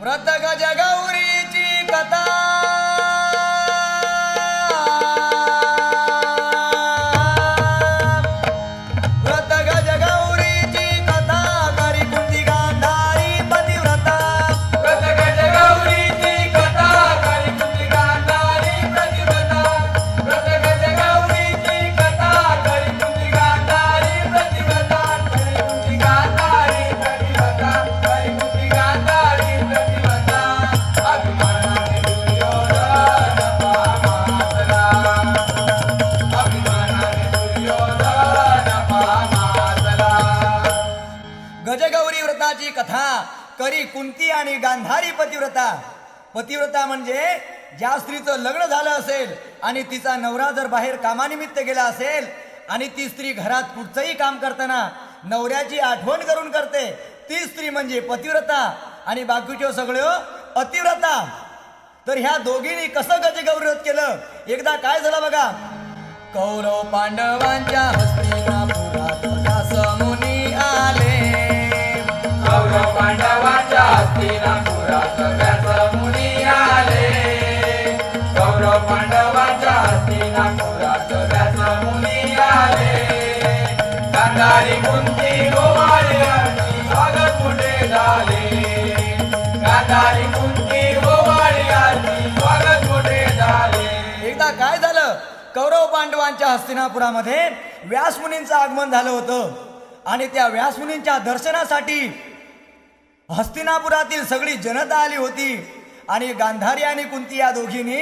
व्रत गजगौरीची कथा. कुंती आणि गांधारी पतिव्रता. पतिव्रता म्हणजे ज्या स्त्रीचं लग्न झालं असेल आणि तिचा नवरा जर बाहेर कामानिमित्त गेला असेल आणि ती स्त्री घरात कुठचंही काम करताना नवऱ्याची आठवण करून करते ती स्त्री म्हणजे पतिव्रता. आणि बाकीच्या सगळ्यो अतिव्रता. तर ह्या दोघींनी कसं गजगौरी गौरव केलं? एकदा काय झालं बघा? कौरव पांडवांच्या हस्तिनापुरात व्यासमुनी आले. कौरव पांडवांच्या एकदा काय झालं? कौरव पांडवांच्या हस्तिनापुरामध्ये व्यासमुनींचं आगमन झालं होतं. आणि त्या व्यासमुनींच्या दर्शनासाठी हस्तिनापुरातील सगळी जनता आली होती. आणि गांधारी आणि कुंती या दोघींनी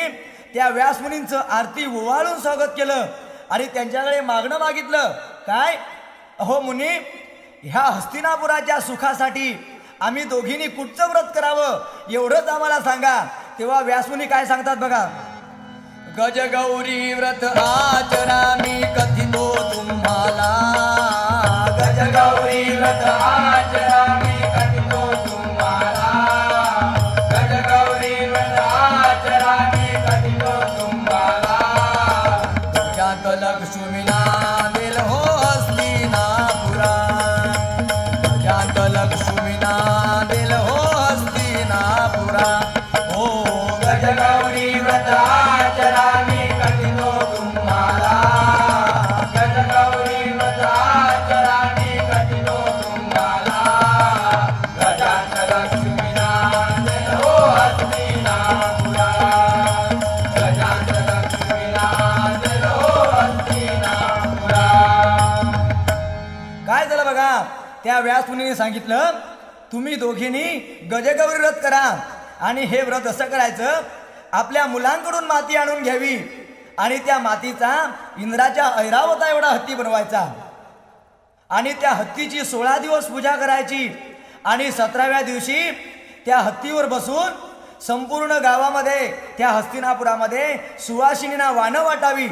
त्या व्यासमुनींचं आरती ओवाळून स्वागत केलं. आणि त्यांच्याकडे मागणं मागितलं. काय? अहो मुनी ह्या हस्तिनापुराच्या सुखासाठी आम्ही दोघींनी कुठचं व्रत करावं एवढंच आम्हाला सांगा. तेव्हा व्यासमुनी काय सांगतात बघा. गजगौरी व्रत आचरामी कथितो तुम्हाला. गजगौरी व्रत दिल हो हस्तिनापुरा ओ गजगौरी व्रता। त्या व्यासमुनीने सांगितलं तुम्ही दोघींनी गजगौरी व्रत करा आणि हे व्रत असं करायचं आपल्या मुलांकडून माती आणून घ्यावी आणि त्या मातीचा इंद्राच्या ऐरावता एवढा हत्ती बनवायचा. आणि त्या हत्तीची सोळा दिवस पूजा करायची आणि सतराव्या दिवशी त्या हत्तीवर बसून संपूर्ण गावामध्ये त्या हस्तिनापुरामध्ये सुवासिनीना वानं वाटावी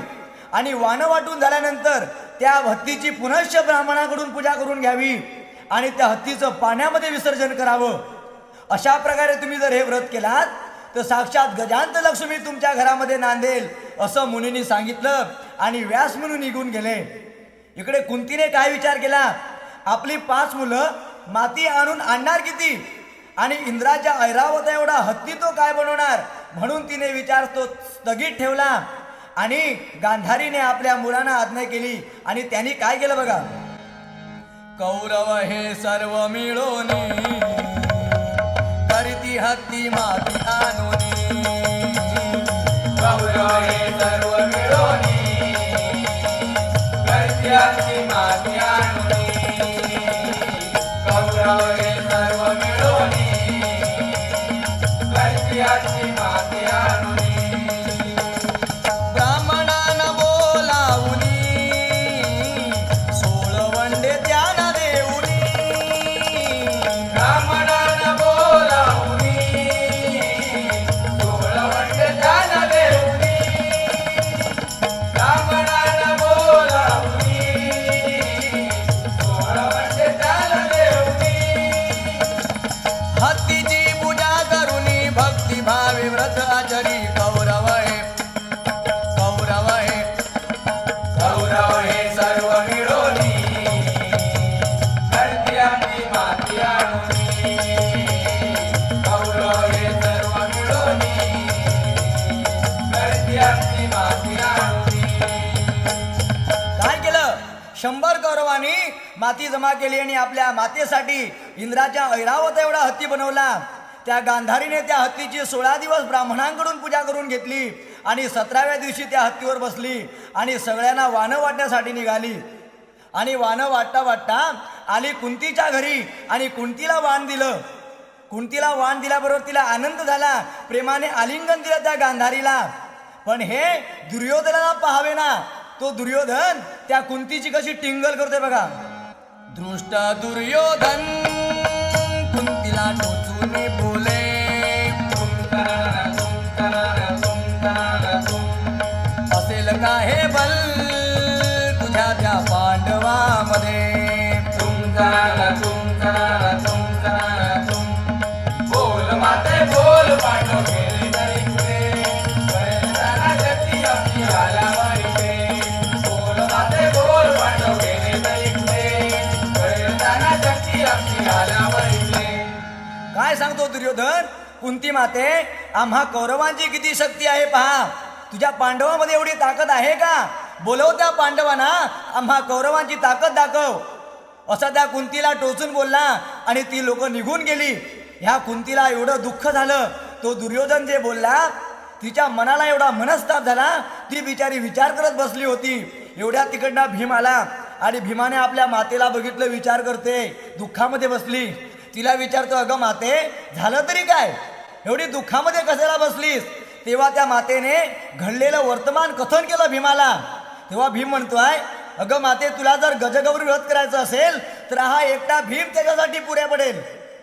आणि वानं वाटून झाल्यानंतर त्या हत्तीची पुनश्च ब्राह्मणाकडून पूजा करून घ्यावी. आणि त्या हत्तीचं पाण्यामध्ये विसर्जन करावं. अशा प्रकारे तुम्ही जर हे व्रत केलात तर साक्षात गजांत लक्ष्मी तुमच्या घरामध्ये नांदेल असं मुनींनी सांगितलं आणि व्यास म्हणून निघून गेले. इकडे कुंतीने काय विचार केला? आपली पाच मुलं माती आणून आणणार किती? आणि इंद्राच्या ऐरावत एवढा हत्ती तो काय बनवणार? म्हणून तिने विचार तो स्थगित ठेवला. आणि गांधारीने आपल्या मुलांना आज्ञा केली. आणि त्यांनी काय केलं बघा? कौरव हे सर्व मिळोनी करती हत्ती माती आणून. माती जमा केली आणि आपल्या मातेसाठी इंद्राच्या ऐरावत एवढा हत्ती बनवला. त्या गांधारीने त्या हत्तीची सोळा दिवस ब्राह्मणांकडून पूजा करून घेतली आणि सतराव्या दिवशी त्या हत्तीवर बसली आणि सगळ्यांना वानं वाटण्यासाठी निघाली. आणि वानं वाटता वाटता आली कुंतीच्या घरी आणि कुंतीला वाण दिलं. कुंतीला वाण दिल्याबरोबर तिला आनंद झाला. प्रेमाने आलिंगन दिलं त्या गांधारीला. पण हे दुर्योधनाला पाहावे ना तो दुर्योधन त्या कुंतीची कशी टिंगल करतोय बघा. दृष्ट दुर्योधन कुंतीला टोचून बोले. असेल का हे बल तुझ्या त्या पांडवामध्ये? तुमचा दुर्योधन कुंती माते आम्हा कौरवांची किती शक्ती आहे पहा. तुझ्या पांडवामध्ये एवढी ताकद आहे का? बोलव त्या पांडवांना आम्हा कौरवांची ताकद दाखव. असं त्या कुंतीला टोचून बोलला आणि ती लोक निघून गेली. ह्या कुंतीला एवढं दुःख झालं तो दुर्योधन जे बोलला तिच्या मनाला एवढा मनस्ताप झाला ती बिचारी विचार करत बसली होती. एवढ्या तिकडनं भीम आला आणि भीमाने आपल्या मातेला बघितलं विचार करते दुःखामध्ये बसली. तिला विचारतो अगं माते झालं तरी काय? एवढी दुःखामध्ये कशाला बसलीस? तेव्हा त्या मातेने घडलेलं वर्तमान कथन केलं भीमाला. तेव्हा भीम म्हणतोय अगं माते तुला जर गजगौरी व्रत करायचं असेल तर हा एकटा भीम त्याच्यासाठी पुऱ्या पडेल.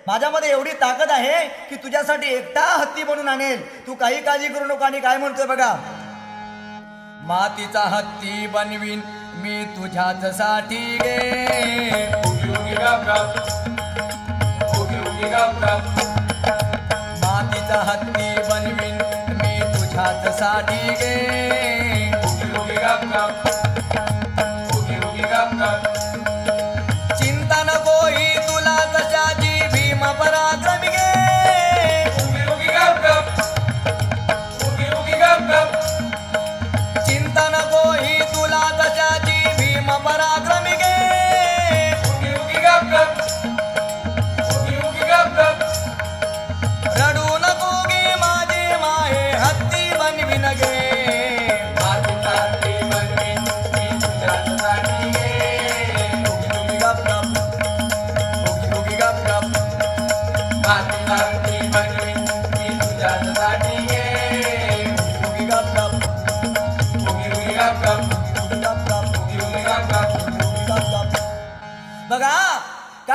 माझ्यामध्ये एवढी ताकद आहे की तुझ्यासाठी एकटा हत्ती बनून आणेल. तू काही काळजी करू नको आणि काय म्हणतोय बघा. मातीचा हत्ती बनवीन मी तुझ्याच साठी गे उगी मातीचा हत्ती बनवीन मी तुझ्यात साठी गे उगी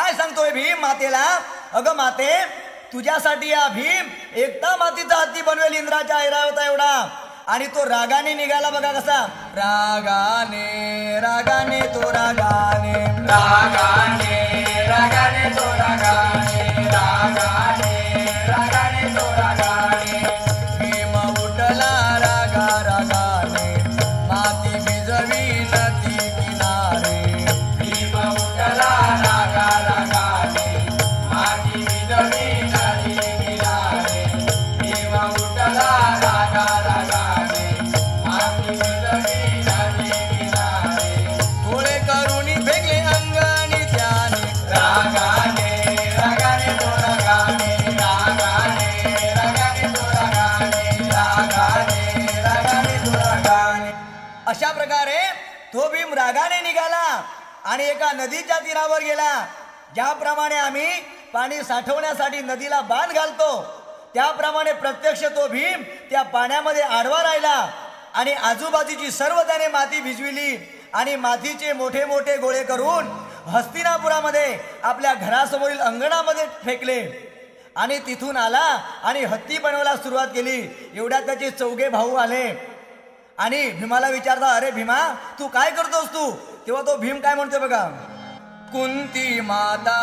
काय सांगतोय भीम मातेला? अगं माते तुझ्यासाठी या भीम एकटा मातीचा हत्ती बनवेल इंद्राच्या ऐरावता एवढा. आणि तो रागाने निघाला बघा कसा. रागाने रागाने तो रागाने. रागाने रागाने तो रागाने रागाने. रागाने निघाला आणि एका नदीच्या तीरावर गेला. ज्याप्रमाणे आम्ही पाणी साठवण्यासाठी नदीला बांध घालतो त्याप्रमाणे प्रत्यक्ष तो भीम त्या पाण्यामध्ये आडवा राहिला आणि आजूबाजूची सर्व त्याने माती भिजविली आणि मातीचे मोठे मोठे गोळे करून हस्तिनापुरामध्ये आपल्या घरासमोरील अंगणामध्ये फेकले. आणि तिथून आला आणि हत्ती बनवायला सुरुवात केली. एवढ्यात त्याचे चौघे भाऊ आले. आणि भीमाला विचारता अरे भीमा तू काय करतोस तू? तेव्हा तो भीम काय म्हणतोय बघा कुंती माता.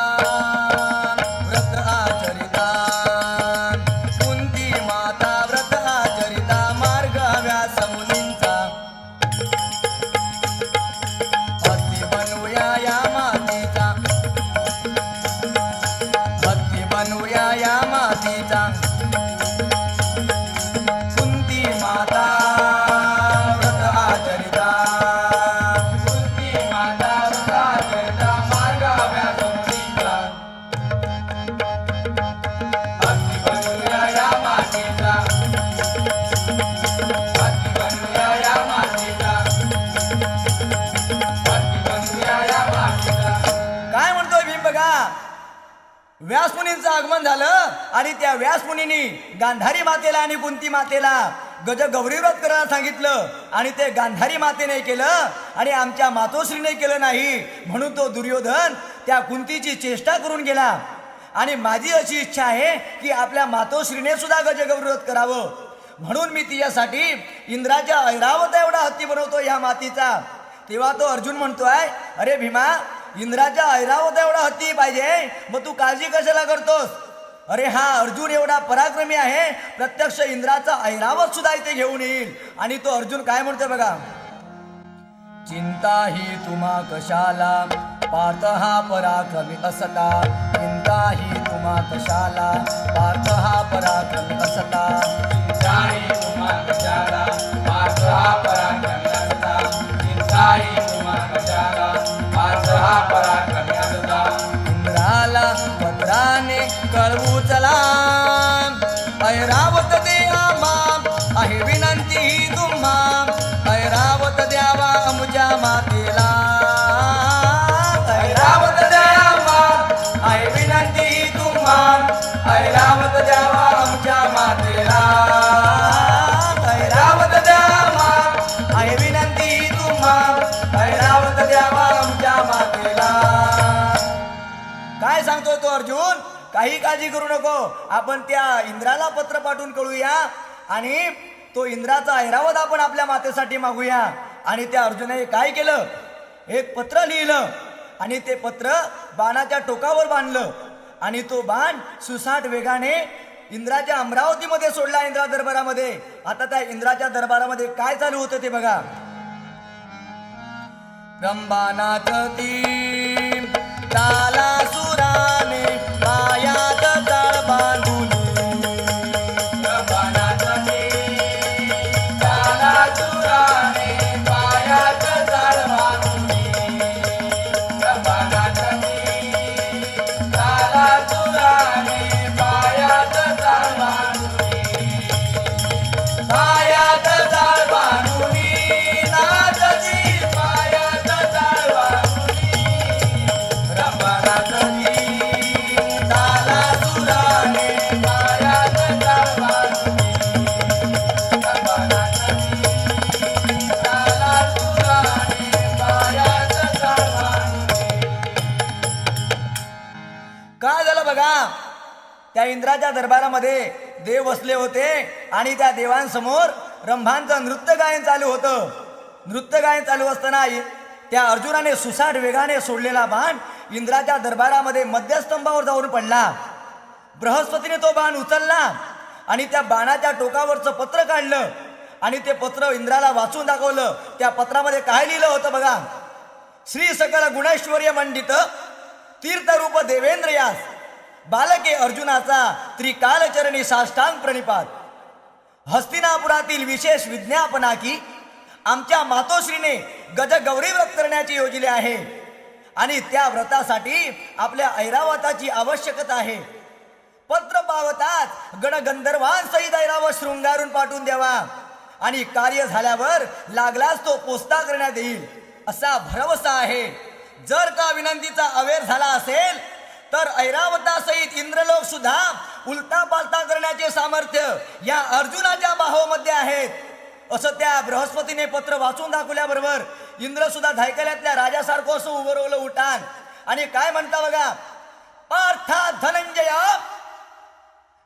आणि त्या व्यासमुनींनी गांधारी मातेला आणि कुंती मातेला गज गौरीव्रत करायला सांगितलं. आणि ते गांधारी मातेने केलं आणि आमच्या मातोश्रीने केलं नाही. म्हणून तो दुर्योधन त्या कुंतीची चेष्टा करून गेला. आणि माझी अशी इच्छा आहे की आपल्या मातोश्रीने सुद्धा गजगौरी करावं. म्हणून मी तिच्यासाठी इंद्राच्या ऐरावत एवढा हत्ती बनवतो या मातीचा. तेव्हा तो अर्जुन म्हणतोय अरे भीमा इंद्राच्या ऐरावत एवढा हत्ती पाहिजे मग तू काळजी कशाला करतोस? अरे हा अर्जुन एवढा पराक्रमी आहे. प्रत्यक्ष इंद्राचा ऐरावत सुद्धा इथे घेऊन येईल. आणि तो अर्जुन काय म्हणतोय बघा? चिंता ही तुम्हा कशाला? पार्थ हा पराक्रमी असता. चिंता ही तुम्हा कशाला? पार्थ हा पराक्रमी असता. चिंताही तुम्हा कशाला? अर्जुन काही काळजी करू नको. आपण त्या इंद्राला पत्र पाठवून कळूया आणि तो इंद्राचा ऐरावत आपण आपल्या मातेसाठी मागूया. आणि त्या अर्जुनाने काय केलं? एक पत्र लिहिलं आणि ते पत्र बाणाच्या टोकावर बांधलं. आणि तो बाण सुसाट वेगाने इंद्राच्या अमरावतीमध्ये सोडला इंद्रा दरबारामध्ये. आता त्या इंद्राच्या दरबारामध्ये काय चालू होतं ते बघा. रंबानाथ ती ताला त्या दरबारामध्ये देव बसले होते आणि त्या देवांसमोर रंभांचं नृत्य गायन चालू होतं. नृत्य गायन चालू असताना त्या अर्जुनाने सुसाट वेगाने सोडलेला बाण इंद्राच्या दरबारामध्ये मध्यस्तंभावर जाऊन पडला. बृहस्पतीने तो बाण उचलला आणि त्या बाणाच्या टोकावरचं पत्र काढलं आणि ते पत्र इंद्राला वाचून दाखवलं. त्या पत्रामध्ये काय लिहिलं होतं बघा. श्री सकल गुणैश्वर्य मंडित तीर्थरूप देवेंद्र यास. बालके अर्जुनाचा त्रिकालचरणी साष्टांग प्रणिपात. हस्तिनापुरातील विशेष विज्ञापना की आमच्या मातोश्रीने गजगौरी व्रत करण्याचे योजले आहे. आणि त्या व्रतासाठी आपल्या ऐरावताची आवश्यकता आहे. पत्र पावतात गणगंधर्वांसहित ऐरावत शृंगारून पाठवून द्यावा. आणि कार्य झाल्यावर लागलाच तो पोस्ता करण्यात येईल. असा भरवसा आहे. जर का विनंतीचा अवेर झाला असेल तर ऐरावतासहित इंद्रलोक सुद्धा उलटा पालटा करण्याचे सामर्थ्य या अर्जुनाच्या बाहोमध्ये आहेत. असं त्या बृहस्पतीने पत्र वाचून दाखवल्याबरोबर इंद्र सुद्धा धायकल्यातल्या राजासारखं असं उभं उठान आणि काय म्हणता बघा? पार्था धनंजय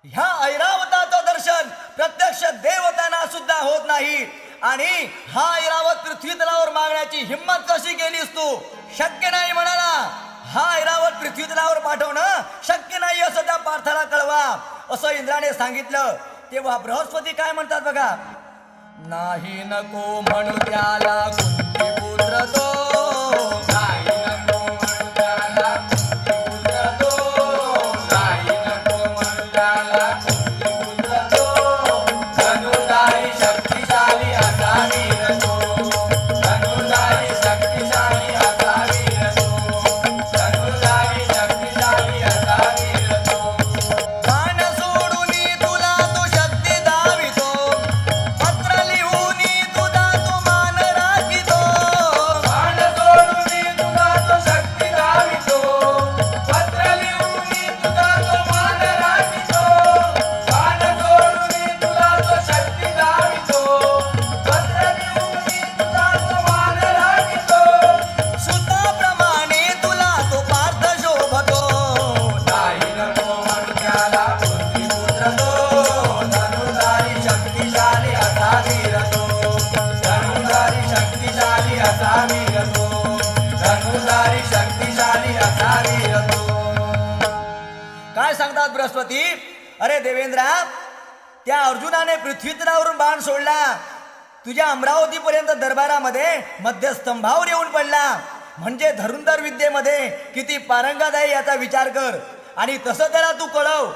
ह्या ऐरावताचं दर्शन प्रत्यक्ष देवतांना सुद्धा होत नाही. आणि हा ऐरावत पृथ्वी तलावर मागण्याची हिंमत कशी केलीस तू? शक्य नाही म्हणाला. हा ऐरावत पृथ्वीतलावर पाठवणं शक्य नाही असं त्या पार्थाला कळवा. असं इंद्राने सांगितलं. तेव्हा बृहस्पती काय म्हणतात बघा? नाही नको म्हणू त्याला कुंती पुत्र तो तुझ्या अमरावतीपर्यंत दरबारामध्ये मध्यस्तंभावर येऊन पडला. म्हणजे धरुंधर विद्येमध्ये किती पारंगत आहे याचा विचार कर. आणि तसं त्याला तू कळव.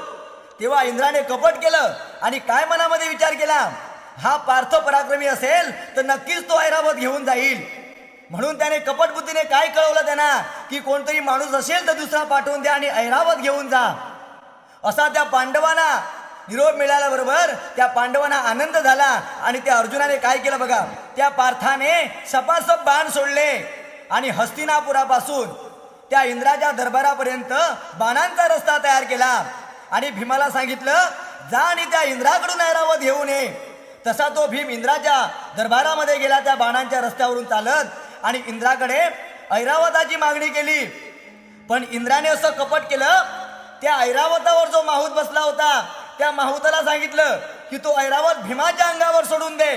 तेव्हा इंद्राने कपट केलं आणि काय मनामध्ये विचार केला? हा पार्थ पराक्रमी असेल तर नक्कीच तो ऐरावत घेऊन जाईल. म्हणून त्याने कपटबुद्धीने काय कळवलं त्यांना? की कोणतरी माणूस असेल तर दुसरा पाठवून द्या आणि ऐरावत घेऊन जा. असा त्या पांडवांना निरोप मिळाल्याबरोबर त्या पांडवांना आनंद झाला आणि त्या अर्जुनाने काय केलं बघा? त्या पार्थाने सपासप बाण सोडले आणि हस्तिनापुरापासून त्या इंद्राच्या दरबारापर्यंत बाणांचा रस्ता तयार केला. आणि भीमाला सांगितलं जा आणि त्या इंद्राकडून ऐरावत घेऊ नये तसा तो भीम इंद्राच्या दरबारामध्ये गेला त्या बाणांच्या रस्त्यावरून चालत आणि इंद्राकडे ऐरावताची मागणी केली. पण इंद्राने असं कपट केलं त्या ऐरावतावर जो माहूत बसला होता त्या माहुताला सांगितलं की तो ऐरावत भीमाच्या अंगावर सोडून दे.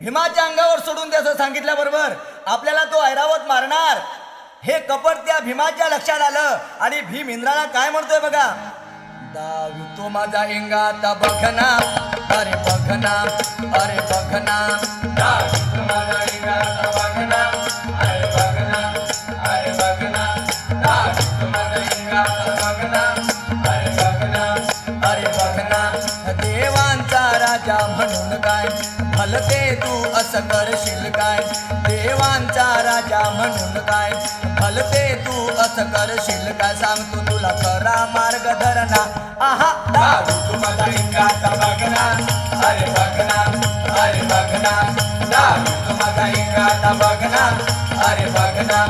भीमाच्या अंगावर सोडून दे असं सांगितल्याबरोबर आपल्याला तो ऐरावत मारणार. हे कपट त्या भीमाच्या लक्षात आलं आणि भीम इंद्राला काय म्हणतोय बघा? दावी तो माझा इंगा आता बघना अरे बघना अरे बघना ते तू असं करशील काय? देवांचा राजा म्हणून काय? भलते तू असं करशील काय? सांगतो तुला करा मार्ग धरणा. आहा दावी तुम्हाला इंगाचा बघना अरे बघना अरे बघना दावी तुम्हाला इंगाचा बघना अरे बघना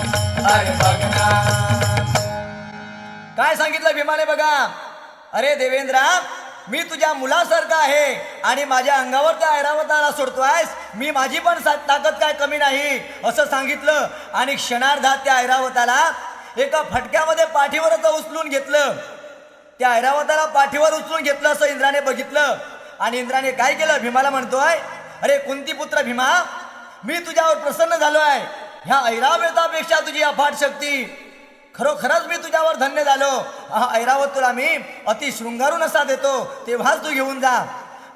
अरे बघना काय सांगितलं भीमाने बघा? अरे देवेंद्रा मी तुझ्या मुलासारखा आहे आणि माझ्या अंगावर त्या ऐरावताला आहेस मी माझी पण सा- ताकद काय कमी नाही असं सांगितलं. आणि क्षणार्धात त्या ऐरावताला एका फटक्यामध्ये पाठीवरच उचलून घेतलं. त्या ऐरावताला पाठीवर उचलून घेतलं असं इंद्राने बघितलं. आणि इंद्राने काय केलं? भीमाला म्हणतोय अरे कुंती पुत्र भीमा मी तुझ्यावर प्रसन्न झालो आहे ह्या ऐरावतापेक्षा तुझी अफाट शक्ती खरोखरच मी तुझ्यावर धन्य झालो. ऐरावत तुला मी अति शृंगारून असा देतो. तेव्हाच तू घेऊन जा.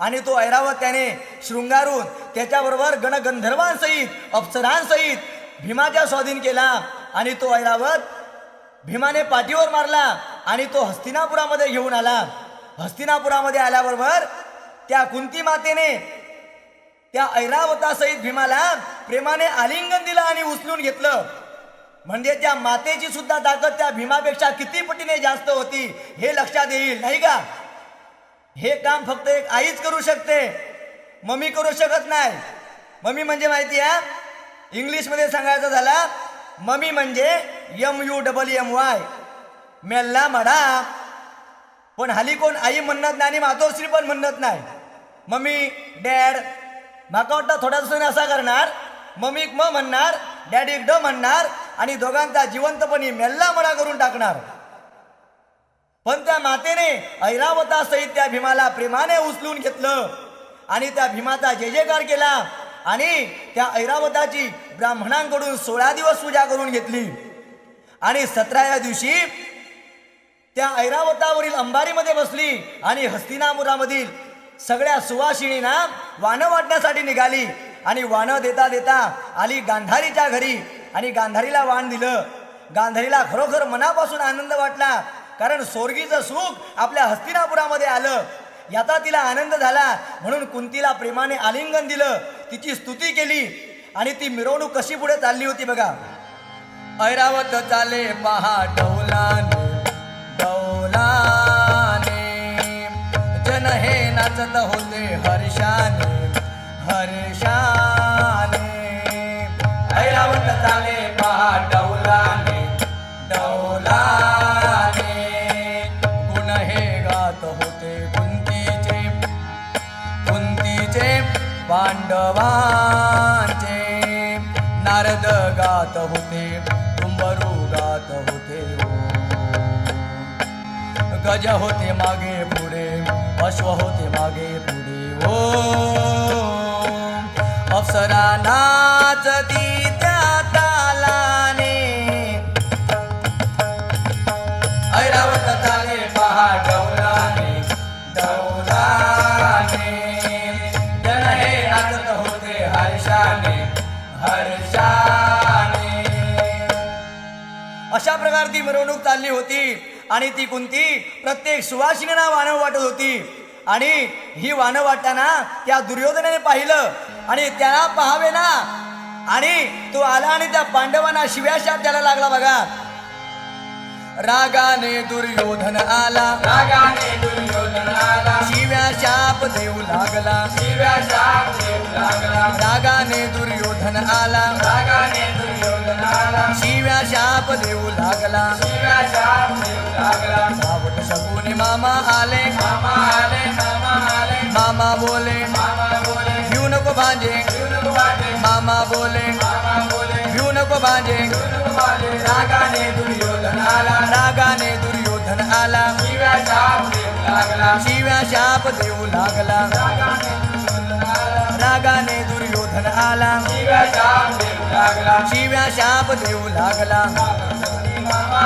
आणि तो ऐरावत त्याने शृंगारून त्याच्याबरोबर गणगंधर्वांसहित अप्सरांसहित भीमाच्या स्वाधीन केला. आणि तो ऐरावत भीमाने पाठीवर मारला आणि तो हस्तिनापुरामध्ये घेऊन आला. हस्तिनापुरामध्ये आल्याबरोबर त्या कुंती मातेने त्या ऐरावतासहित भीमाला प्रेमाने आलिंगन दिलं आणि उचलून घेतलं. म्हणजे त्या मातेची सुद्धा ताकद त्या भीमापेक्षा किती पटीने जास्त होती हे लक्षात येईल नाही का? हे काम फक्त एक आईच करू शकते मम्मी करू शकत नाही. मम्मी म्हणजे माहिती आहे इंग्लिशमध्ये सांगायचं झाला मम्मी म्हणजे M U double M Y. मेल्ला म्हणा पण हल्ली कोण आई म्हणत नाही आणि मातोश्री पण म्हणत नाही. मम्मी डॅड माका वाटतं थोडासा असा करणार. मम्मीक म म्हणणार डॅडीक ड म्हणणार. आणि दोघांचा जिवंतपणी मेल्ला करून टाकणार. पण त्या मातेने ऐरावतासहित त्या भीमाला प्रेमाने उचलून घेतलं. आणि त्या भीमाचा जय जयकार केला. आणि त्या ऐरावताची ब्राह्मणांकडून सोळा दिवस पूजा करून घेतली. आणि सतराव्या दिवशी त्या ऐरावतावरील अंबारीमध्ये बसली आणि हस्तिनापुरामधील सगळ्या सुवासिनींना वानं वाटण्यासाठी निघाली. आणि वानं देता देता आली गांधारीच्या घरी. आणि गांधारीला वाण दिलं. गांधारीला खरोखर मनापासून आनंद वाटला कारण स्वर्गीचं सुख आपल्या हस्तिनापुरामध्ये आलं. याचा तिला आनंद झाला म्हणून कुंतीला प्रेमाने आलिंगन दिलं तिची स्तुती केली आणि ती मिरवणूक कशी पुढे चालली होती बघा. ऐरावत चाले पहा डौलाने डौलाने. जन हे नाचत होते हर्षाने हर्षा भगवानचे नारद गात होते कुंभरू गात होते. गज होते मागे पुढे अश्व होते मागे पुढे. ओ अप्सरा नाचती प्रकारे ती मिरवणूक चालली होती. आणि ती कुंती प्रत्येक सुवासिनीना वाणं वाटत होती. आणि ही वाणं वाटताना त्या दुर्योधनाने पाहिलं. आणि त्याला पाहावे ना. आणि तो आला आणि त्या पांडवांना शिव्याशाप त्याला लागला बघा. रागाने दुर्योधन आला. रागाने दुर्योधन आला. शिव्या शाप देऊ लागला. शिव्या शाप देऊ लागला. रागाने दुर्योधन आला. रागाने शिव्या शाप देऊ लागला. सावट शकुनी मामा आले. मामा बोले घेऊ नको भांजे मामा बोले घेऊ नको भांजे रागाने दुर्योधन आला. रागाने दुर्योधन आला. शिव्या देऊ लागला शिव्या शाप देऊ लागला रागाने दुर्योधन आला आला शिव्या शाप देऊ लागला. शिव्या शाप देऊ लागला. मामा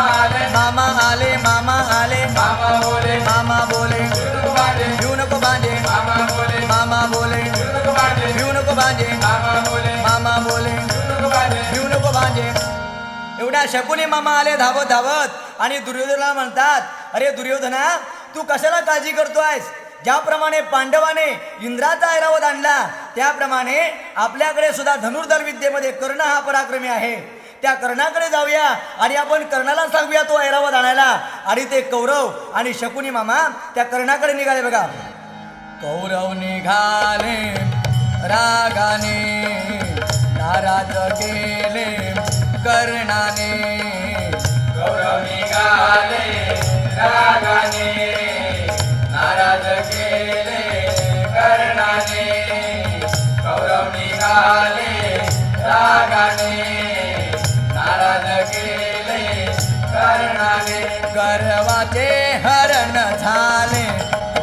आले मामा आले. मामा बोले मामा बोले घेऊ नको बाटे मामा बोले मामा बोले घेऊ नको बाटे मामा बोले मामा बोले घेऊ नको भांजे एवढ्या शकुनी मामा आले धावत धावत आणि दुर्योधनाला म्हणतात अरे दुर्योधना तू कशाला काळजी करतो आहेस ज्याप्रमाणे पांडवाने इंद्राचा ऐरावत आणला त्याप्रमाणे आपल्याकडे सुद्धा धनुर्धर विद्येमध्ये कर्ण हा पराक्रमी आहे. त्या कर्णाकडे जाऊया आणि आपण कर्णाला सांगूया तो ऐरावत आणायला. आणि ते कौरव आणि शकुनी मामा त्या कर्णाकडे निघाले बघा. कौरव निघाले रागाने नाराज केले कर्णाने. कौरव निघाले रागाने नाराज केले कर्णाने निघाले रागाने. नाराज केले कर्णाने. गर्वाचे हरण झाले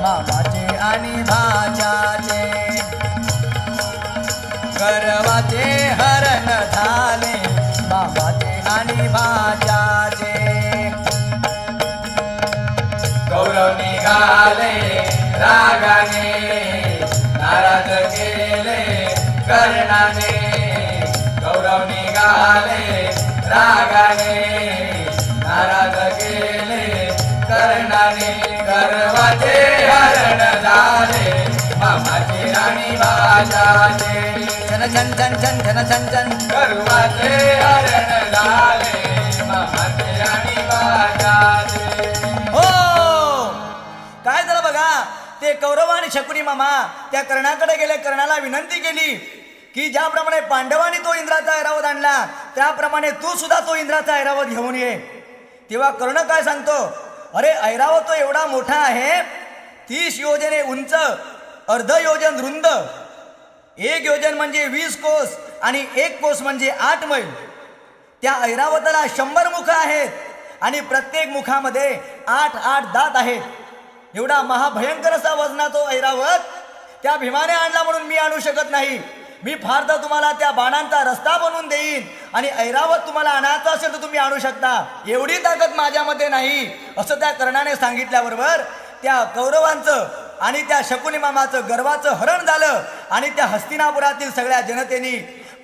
बाबाचे आणि भाच्याचे. गर्वाचे हरण झाले मामाचे आणि भाच्याचे. रागाने नाराज केले कर्णाने गौरव निघाले रागाने नाराज केले कर्णाने गर्वाचे हरण झाले मामाचे आणि बाजाचे छन छन छन छन गर्वाचे हरण झाले. ते कौरव आणि शकुनी मामा त्या कर्णाकडे गेले कर्णाला विनंती केली की ज्याप्रमाणे पांडवांनी तो इंद्राचा ऐरावत आणला त्याप्रमाणे तू सुद्धा तो इंद्राचा ऐरावत घेऊन ये. तेव्हा कर्ण काय सांगतो? अरे ऐरावत तो एवढा मोठा आहे तीस योजने उंच अर्ध योजन रुंद एक योजन म्हणजे वीस कोस आणि एक कोस म्हणजे आठ मैल. त्या ऐरावताला शंभर मुख आहेत आणि प्रत्येक मुखामध्ये आठ आठ दात आहेत. एवढा महाभयंकर असा वजना तो ऐरावत त्या भीमाने आणला म्हणून मी आणू शकत नाही. मी फार तर तुम्हाला त्या बाणांचा रस्ता बनवून देईन आणि ऐरावत तुम्हाला आणायचं असेल तर तुम्ही आणू शकता. एवढी ताकद माझ्यामध्ये नाही असं त्या कर्णाने सांगितल्याबरोबर त्या कौरवांचं आणि त्या शकुनी मामाचं गर्वाचं हरण झालं आणि त्या हस्तिनापुरातील सगळ्या जनतेनी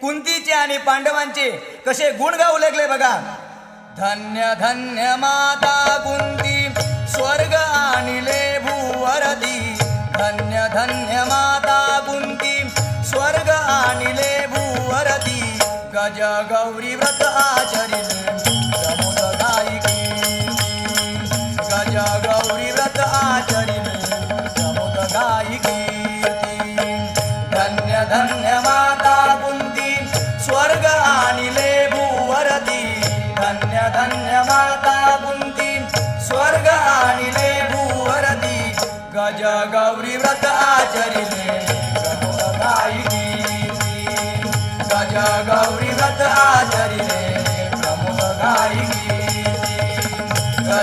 कुंतीचे आणि पांडवांचे कसे गुण गाऊ लागले बघा. धन्य धन्य माता कुंती. स्वर्ग आणिले भूवरदी धन्य धन्य माता कुंती स्वर्ग आणिले भूवरदी गज गौरी व्रत आचरिले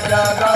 गज